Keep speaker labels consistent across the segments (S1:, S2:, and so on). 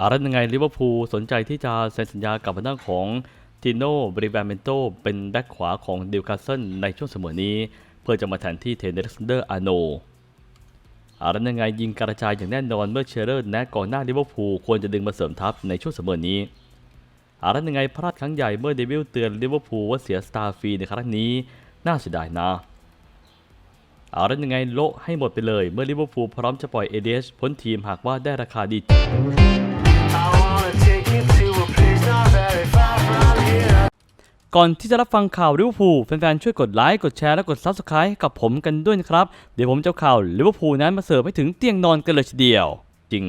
S1: อะไรยังไงลิเวอร์พูลสนใจที่จะเซ็นสัญญากับทางด้านของติโน่บริแวเมนโตเป็นแบ็คขวาของดิวคาสเซิลในช่วงเสมอนี้ เพื่อจะมาแทนที่เทนเนอร์เดอร์อาโนอะไรยังไงยิงกระจายอย่างแน่นอนเมื่อเชอร์เรอร์แนะก่องหน้าลิเวอร์พูลควรจะดึงมาเสริมทัพในช่วงเสมอนี้อะไรยังไงพลาดครั้งใหญ่เมื่อเดวิลเตือนลิเวอร์พูลว่าเสียสตาร์ฟรีในครั้งนี้น่าเสียดายนะอาแล้วยังไงโละให้หมดไปเลย เมื่อลิเวอร์พูลพร้อมจะปล่อยเอเดชพ้นทีมหากว่าได้ราคาดี ก่อนที่จะรับฟังข่าวลิเวอร์พูลแฟนๆ ช่วยกดไลค์ กดแชร์ และกด Subscribe กับผมกันด้วยนะครับ เดี๋ยวผมจะข่าวลิเวอร์พูลนั้นมาเสิร์ฟให้ถึงเตียงนอนกันเลยทีเดียว จริง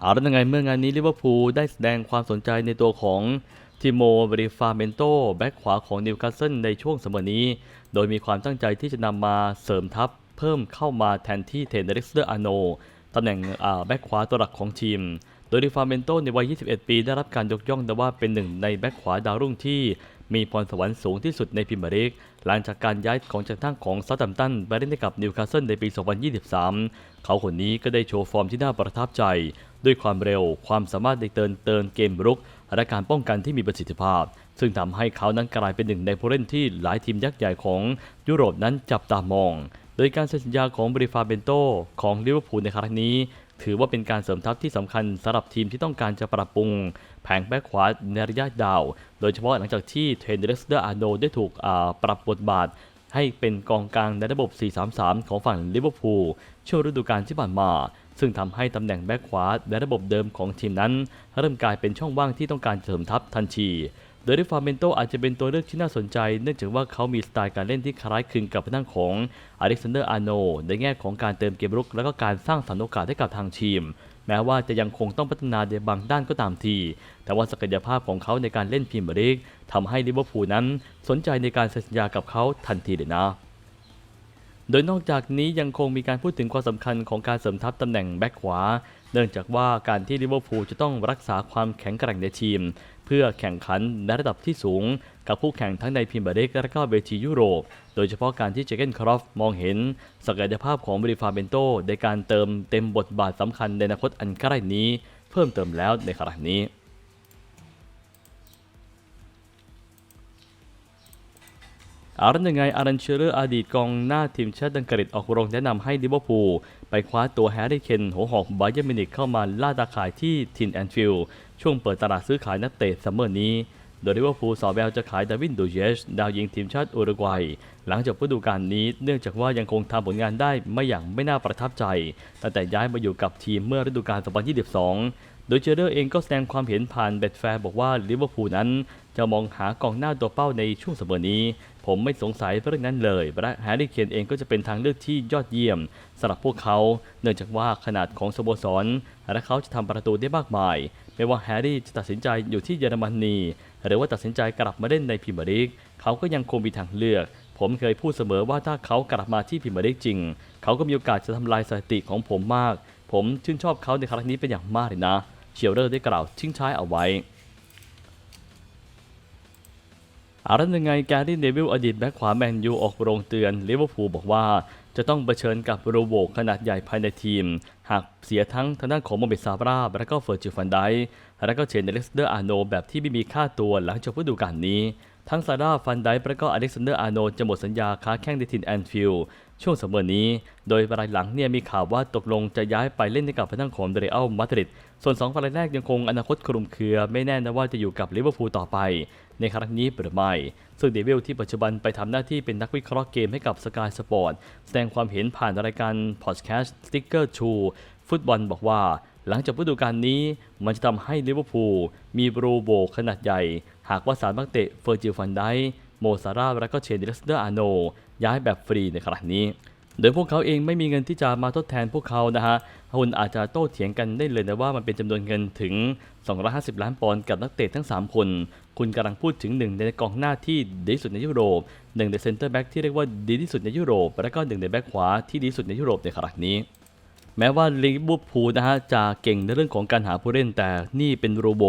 S1: เอาแล้วยังไงเมื่องานนี้ลิเวอร์พูลได้แสดงความสนใจในตัวของทิโมบริฟาเมนโตแบ็คขวาของนิวคาสเซิลในช่วงสมอนี้ โดยมีความตั้งใจที่จะนำมาเสริมทัพเพิ่มเข้ามาแทนที่เทนเดริกเดอร์อาโนตำแหน่งแบ็คขวาตัวหลักของทีม โดยดิฟาเมนโตในวัย 21 ปีได้รับการยกย่องแต่ว่าเป็นหนึ่งในแบ็คขวาดาวรุ่งที่มีพรสวรรค์สูงที่สุดในพรีเมียร์ลีกหลังจากการย้ายของจากทางของซาตัมตันไปเล่นให้กับนิวคาสเซิลในปี 2023 เขาคนนี้ก็ได้โชว์ฟอร์มที่น่าประทับใจ ด้วยความเร็ว ความสามารถในเตินเตินเกมรุก และการป้องกันที่มีประสิทธิภาพ ซึ่งทำให้เขานั้นกลายเป็นหนึ่งในผู้เล่นที่หลายทีมยักษ์ใหญ่ของยุโรปนั้นจับตามอง โดยการเซ็นสัญญาของบริฟาเบนโตของลิเวอร์พูลในครั้งนี้ ถือว่าเป็นการเสริมทัพที่สำคัญสำหรับทีมที่ต้องการจะปรับปรุง แผงแบ็คขวาในระยะยาว โดยเฉพาะหลังจากที่เทรนเดอร์สเดอร์อาโนได้ถูกอ่าปรับบทบาทให้เป็นกองกลางในระบบ 4-3-3 ของฝั่งลิเวอร์พูลช่วงฤดูกาลที่ผ่านมา ซึ่งทำให้ตำแหน่งแบ็คขวาในระบบเดิมของทีมนั้น เริ่มกลายเป็นช่องว่างที่ต้องการเสริมทัพทันที โดยดิฟาเมนโตอาจจะเป็นตัวเลือกที่น่าสนใจ เนื่องจากว่าเขามีสไตล์การเล่นที่คล้ายคลึงกับทางของอเล็กซานเดอร์อาโนในแง่ของการเติมเกมรุก และก็การสร้างสรรค์โอกาสให้กับทางทีม แม้ว่าจะยังคงต้องพัฒนาในบางด้านก็ตามที แต่ว่าศักยภาพของเขาในการเล่นพรีเมียร์ลีกทำให้ลิเวอร์พูลนั้น สนใจในการเซ็นสัญญากับเขาทันทีเลยนะโดยนอกจากนี้ยังคงมีการพูดถึงความสำคัญของการเสริมทัพตำแหน่งแบ็คขวา เนื่องจากว่าการที่ลิเวอร์พูลจะต้องรักษาความแข็งแกร่งในทีม พื่อแข่งขันในระดับที่สูง กับคู่แข่งทั้งในพรีเมียร์ลีกและก็เวทียุโรป โดยเฉพาะการที่เจเกนครอฟมองเห็นศักยภาพของบริฟาเบนโตในการเติมเต็มบทบาทสำคัญในอนาคตอันใกล้นี้ เพิ่มเติมแล้วในขณะนี้อารันยังไงอารันเชอร์อดีตกองหน้าทีมชาติอังกฤษออกโรงแนะนำให้ลิเวอร์พูลไปคว้าตัวแฮร์รี่เคนหัวหอกไบเยอร์มินิกเข้ามาล่าตาข่ายที่ทินแอนฟิลด์ ช่วงเปิดตลาดซื้อขายนักเตะซัมเมอร์นี้ โดยลิเวอร์พูลสอบแววจะขายดาวินดูเยชดาวยิงทีมชาติอุรุกวัย หลังจากฤดูกาลนี้เนื่องจากว่ายังคงทำผลงานได้ไม่อย่างไม่น่าประทับใจตั้งแต่ย้ายมาอยู่กับทีมเมื่อฤดูกาล 2022 โดยเจอเดอร์เองก็แสดงความเห็นผ่านเบ็ดแฟร์บอกว่าลิเวอร์พูลนั้นจะมองหากองหน้าตัวเป้าในช่วงเสมอนี้ ผมไม่สงสัยเรื่องนั้นเลยและแฮร์รี่เคนเองก็จะเป็นทางเลือกที่ยอดเยี่ยมสำหรับพวกเขา เนื่องจากว่าขนาดของสโมสรและเขาจะทำประตูได้มากมาย ไม่ว่าแฮร์รี่จะตัดสินใจอยู่ที่เยอรมนี หรือว่าตัดสินใจกลับมาเล่นในพรีเมียร์ลีกเขาก็ยังคงมีทางเลือก ผมเคยพูดเสมอว่าถ้าเขากลับมาที่พรีเมียร์ลีกจริง เขาก็มีโอกาสจะทำลายสถิติของผมมาก ผมชื่นชอบเขาในครั้งนี้เป็นอย่างมากเลยนะ เชียร์เรอร์ได้กล่าวทิ้งท้ายเอาไว้อารันยังไงแกรี่เนวิลอดีตแบ็คขวาแมนยูออกโรงเตือนลิเวอร์พูลบอกว่า จะต้องเผชิญกับโรโบขนาดใหญ่ภายในทีม หากเสียทั้งทางด้านของโมเมดซาบราและก็เฟอร์จิฟันไดและก็เชนเดล็กซ์เดอร์อาโนแบบที่ไม่มีค่าตัวหลังจบฤดูกาลนี้ทั้งซาร่าฟันไดและก็อเล็กซานเดอร์อาโนจะหมดสัญญาค้าแข้งในทีมแอนฟิลด์ช่วงเสมอนี้ โดยรายหลังเนี่ยมีข่าวว่าตกลงจะย้ายไปเล่นให้กับพนักของเรอัลมาดริด ส่วน2รายแรกยังคงอนาคตคลุมเครือ ไม่แน่นะว่าจะอยู่กับลิเวอร์พูลต่อไป ในครั้งนี้หรือไม่ ซึ่งเดวิลที่ปัจจุบันไปทำหน้าที่เป็นนักวิเคราะห์เกมให้กับ Sky Sport แสดงความเห็นผ่านรายการพอดแคสต์ Sticker 2ฟุตบอลบอกว่าหลังจากฤดูกาลนี้มันจะทำให้ลิเวอร์พูลมีโรโบขนาดใหญ่ หากว่าสารนักเตะเฟอร์จิลฟันไดโมซาร่าและก็เชนเดลสเดอร์อาโน ย้ายแบบฟรีในครั้งนี้ โดยพวกเขาเองไม่มีเงินที่จะมาทดแทนพวกเขานะฮะคุณอาจจะโต้เถียงกันได้เลยนะว่ามันเป็นจำนวนเงินถึง 250 ล้านปอนด์กับนักเตะทั้ง 3 คน คุณกำลังพูดถึงหนึ่งในกองหน้าที่ดีที่สุดในยุโรปหนึ่งในเซนเตอร์แบ็กที่เรียกว่าดีที่สุดในยุโรป และก็หนึ่งในแบ็กขวาที่ดีที่สุดในยุโรปในขณะนี้แม้ว่าลิเวอร์พูลนะฮะจะเก่งในเรื่องของการหาผู้เล่นแต่นี่เป็นโรโบ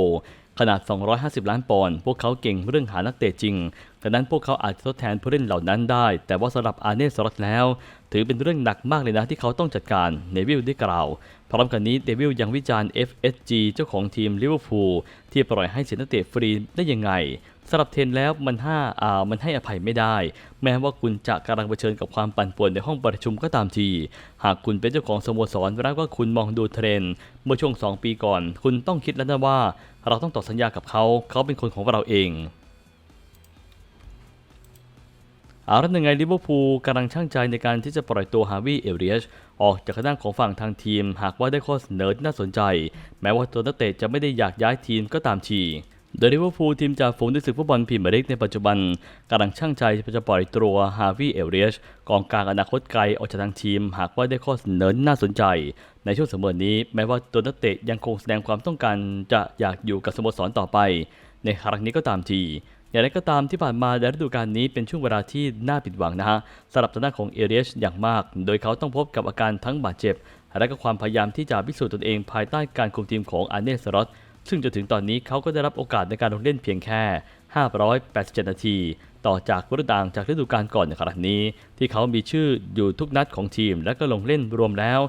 S1: ขนาด 250 ล้านปอนด์ พวกเขาเก่งเรื่องหานักเตะจริง ดังนั้นพวกเขาอาจจะทดแทนผู้เล่นเหล่านั้นได้ แต่ว่าสำหรับอาเนสลอตแล้ว ถือเป็นเรื่องหนักมากเลยนะที่เขาต้องจัดการเนวิลได้กล่าว พร้อมกันนี้เดวิลยังวิจารณ์ FSG เจ้าของทีมลิเวอร์พูลที่ปล่อยให้เสียนักเตะฟรีได้ยังไงสำหรับเทนแล้วมันห้าอ่ามันให้อภัยไม่ได้ แม้ว่าคุณจะกำลังเผชิญกับความปั่นป่วนในห้องประชุมก็ตามที หากคุณเป็นเจ้าของสโมสรแล้วก็คุณมองดูเทรนเมื่อช่วง 2 ปีก่อน คุณต้องคิดแล้วนะว่า เราต้องต่อสัญญากับเขา เขาเป็นคนของเราเอง เอาละยังไงลิเวอร์พูลกำลังช่างใจในการที่จะปล่อยตัวฮาวิเอเรียชออกจากด้านของฝั่งทางทีม หากว่าได้ข้อเสนอที่น่าสนใจ แม้ว่าตัวนักเตะจะไม่ได้อยากย้ายทีมก็ตามทีโดยลิเวอร์พูลทีมจากฝูงในศึกฟุตบอลพรีเมียร์ลีกในปัจจุบันกำลังช่างใจจะปล่อยตัวฮาวิเอเรียชกองกลางอนาคตไกลออกจากทางทีม หากว่าได้ข้อเสนอที่น่าสนใจ ในช่วงเสมอนี้ แม้ว่าตัวนักเตะยังคงแสดงความต้องการจะอยากอยู่กับสโมสรต่อไป ในครั้งนี้ก็ตามที อย่างไรก็ตามที่ผ่านมาในฤดูกาลนี้เป็นช่วงเวลาที่น่าผิดหวังนะฮะสำหรับทางด้านของเอเรียชอย่างมาก โดยเขาต้องพบกับอาการทั้งบาดเจ็บ และก็ความพยายามที่จะพิสูจน์ตนเองภายใต้การคุมทีมของอาเนสรอตซึ่งจนถึงตอนนี้เขาก็ได้รับโอกาสในการลงเล่นเพียงแค่ 587 นาที ต่อจากวรดางจากฤดูกาลก่อนในครั้งนี้ ที่เขามีชื่ออยู่ทุกนัดของทีม และก็ลงเล่นรวมแล้ว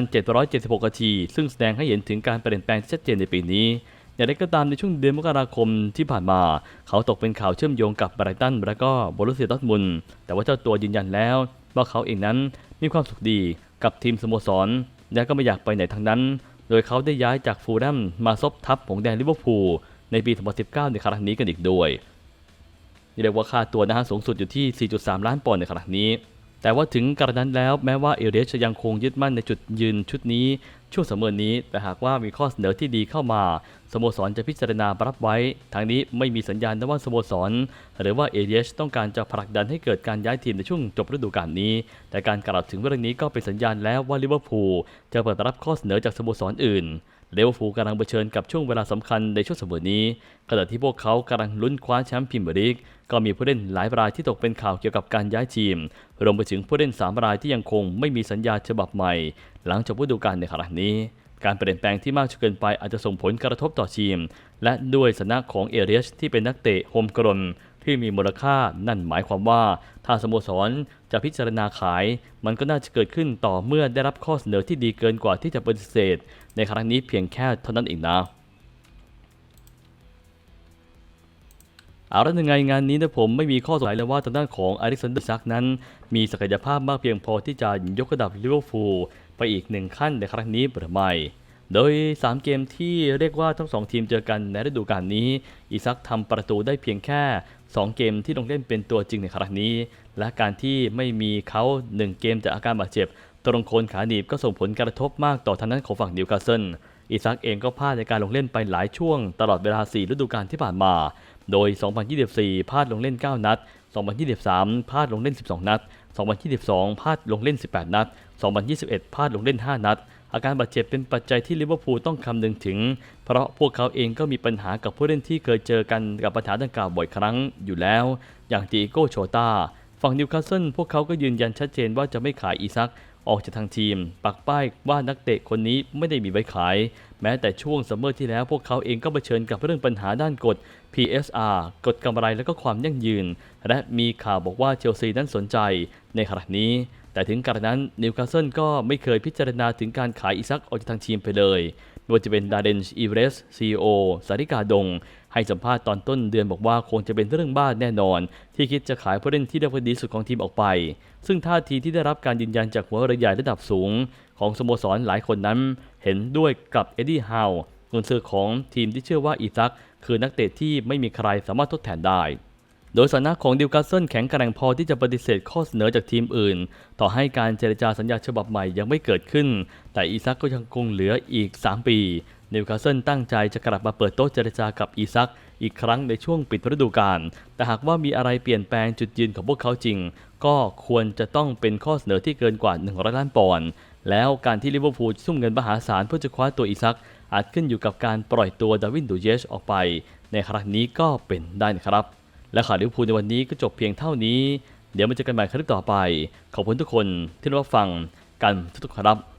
S1: 2,776 นาที ซึ่งแสดงให้เห็นถึงการเปลี่ยนแปลงที่ชัดเจนในปีนี้ อย่างไรก็ตามในช่วงเดือนมกราคมที่ผ่านมา เขาตกเป็นข่าวเชื่อมโยงกับไบรตันและก็บรุสเซียดอร์ทมุนแต่ว่าเจ้าตัวยืนยันแล้ว ว่าเขาเองนั้นมีความสุขดีกับทีมสโมสร และก็ไม่อยากไปไหนทั้งนั้น โดยเขาได้ย้ายจากฟูลแลมมาซบทัพของแดนลิเวอร์พูลในปี 2019 ในครั้งนี้กันอีกด้วยเรียกว่าค่าตัวนะฮะสูงสุดอยู่ที่ 4.3 ล้านปอนด์ในขณะนี้ แต่ว่าถึงกระนั้นแล้วแม้ว่าเอเรียชจะยังคงยึดมั่นในจุดยืนชุดนี้ช่วงเสมอนี้ แต่หากว่ามีข้อเสนอที่ดีเข้ามา สโมสรจะพิจารณารับไว้ ทางนี้ไม่มีสัญญาณนะว่าสโมสร หรือว่าเอเรียชต้องการจะผลักดันให้เกิดการย้ายทีมในช่วงจบฤดูกาลนี้ แต่การกล่าวถึงเรื่องนี้ก็เป็นสัญญาณแล้วว่าลิเวอร์พูลจะเปิดรับข้อเสนอจากสโมสรอื่น เลวอร์พูกำลังเผชิญกับช่วงเวลาสำคัญในช่วงสมอนี้ขณะที่พวกเขากำลังลุ้นคว้าแชมป์พรีเมียร์ลีก ก็มีผู้เล่นหลายรายที่ตกเป็นข่าวเกี่ยวกับการย้ายทีม รวมไปถึงผู้เล่นสามรายที่ยังคงไม่มีสัญญาฉบับใหม่ หลังจบฤดูกาลในขณะนี้ การเปลี่ยนแปลงที่มากจนเกินไปอาจจะส่งผลกระทบต่อทีม และด้วยสนะของเอเรียชที่เป็นนักเตะโฮมกรนที่มีมูลค่านั่นหมายความว่า ถ้าสโมสรจะพิจารณาขาย มันก็น่าจะเกิดขึ้นต่อเมื่อได้รับข้อเสนอที่ดีเกินกว่าที่จะปฏิเสธ ในครั้งนี้เพียงแค่เท่านั้นเองนะเอาละยังไงงานนี้นะผมไม่มีข้อสงสัยเลยว่าทางด้านของอเล็กซานเดอร์ซักนั้น มีศักยภาพมากเพียงพอที่จะยกระดับลิเวอร์พูลไปอีกหนึ่งขั้นในครั้งนี้หรือไม่โดย 3 เกมที่เรียกว่าทั้ง 2 ทีมเจอกันในฤดูกาลนี้ อีซักทำประตูได้เพียงแค่ 2 เกมที่ลงเล่นเป็นตัวจริงในครั้งนี้ และการที่ไม่มีเขา 1 เกมจากอาการบาดเจ็บ ตรงโคนขาหนีบก็ส่งผลกระทบมากต่อทางด้านของฝั่งนิวคาสเซิลอีซักเองก็พลาดในการลงเล่นไปหลายช่วงตลอดเวลา 4 ฤดูกาลที่ผ่านมา โดย 2024 พลาดลงเล่น 9 นัด 2023 พลาดลงเล่น 12 นัด 2022 พลาดลงเล่น 18 นัด 2021 พลาดลงเล่น 5 นัด อาการบาดเจ็บเป็นปัจจัยที่ลิเวอร์พูลต้องคำนึงถึง เพราะพวกเขาเองก็มีปัญหากับผู้เล่นที่เคยเจอกันกับปัญหาดังกล่าวบ่อยครั้งอยู่แล้ว อย่างตีโก้โชตาฝั่งนิวคาสเซิลพวกเขาก็ยืนยันชัดเจนว่าจะไม่ขายอีซัก ออกจากทางทีม ปักป้ายว่านักเตะคนนี้ไม่ได้มีไว้ขาย แม้แต่ช่วงซัมเมอร์ที่แล้วพวกเขาเองก็เผชิญกับเรื่องปัญหาด้านกฎ PSR กฎกำไรและก็ความยั่งยืน และมีข่าวบอกว่าเชลซีนั้นสนใจในขณะนี้ แต่ถึงกระนั้นนิวคาสเซิลก็ไม่เคยพิจารณาถึงการขายอิซักออกจากทางทีมไปเลย ไม่ว่าจะเป็นดาเดนอีเวรสซีโอสาริกาดง ให้สัมภาษณ์ตอนต้นเดือนบอกว่าคงจะเป็นเรื่องบ้านแน่นอน ที่คิดจะขายผู้เล่นที่ได้ผลดีสุดของทีมออกไป ซึ่งท่าทีที่ได้รับการยืนยันจากหัวเรือใหญ่ระดับสูง ของสโมสรหลายคนนั้น เห็นด้วยกับเอ็ดดี้ฮาวกุนซือของทีมที่เชื่อว่าอีซัก คือนักเตะที่ไม่มีใครสามารถทดแทนได้ โดยสถานะของดิวคาเซิลแข็งแกร่งพอที่จะปฏิเสธข้อเสนอจากทีมอื่น ต่อให้การเจรจาสัญญาฉบับใหม่ยังไม่เกิดขึ้น แต่อีซักก็ยังคงเหลืออีก 3 ปีนิวคาสเซิลตั้งใจจะกลับมาเปิดโต๊ะเจรจากับอีซัก อีกครั้งในช่วงปิดฤดูกาล แต่หากว่ามีอะไรเปลี่ยนแปลงจุดยืนของพวกเขาจริง ก็ควรจะต้องเป็นข้อเสนอที่เกินกว่า 100 ล้านปอนด์แล้วการที่ลิเวอร์พูลทุ่มเงินมหาศาลเพื่อจะคว้าตัวอีซัก อาจขึ้นอยู่กับการปล่อยตัวดาวินดูเยชออกไป ในครั้งนี้ก็เป็นได้นะครับ และข่าวลิเวอร์พูลในวันนี้ก็จบเพียงเท่านี้ เดี๋ยวมาเจอกันใหม่คลิปต่อไป ขอบคุณทุกคนที่รับฟังกันทุกๆครับ